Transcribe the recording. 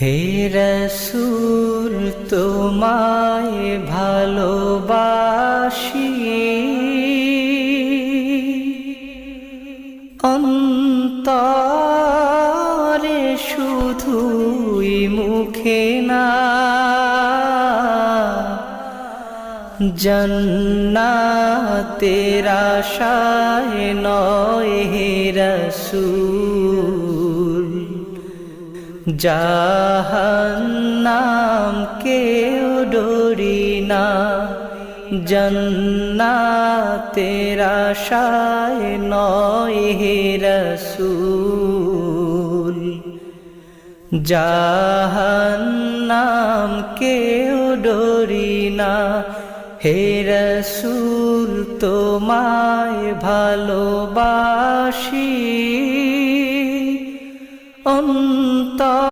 হে রসুল তোমায় ভালোবাসি। অন্তরে শুধুই মুখে না জন্নাতের আশায় নয় হে রসুল। জাহান্নাম কেউ ডরি না। জন্নাতের আশায় নয় হে রসুল। জাহান্নাম কেউ ডরি না। হে রসুল, তোমায় ভালোবাসি। অন্ত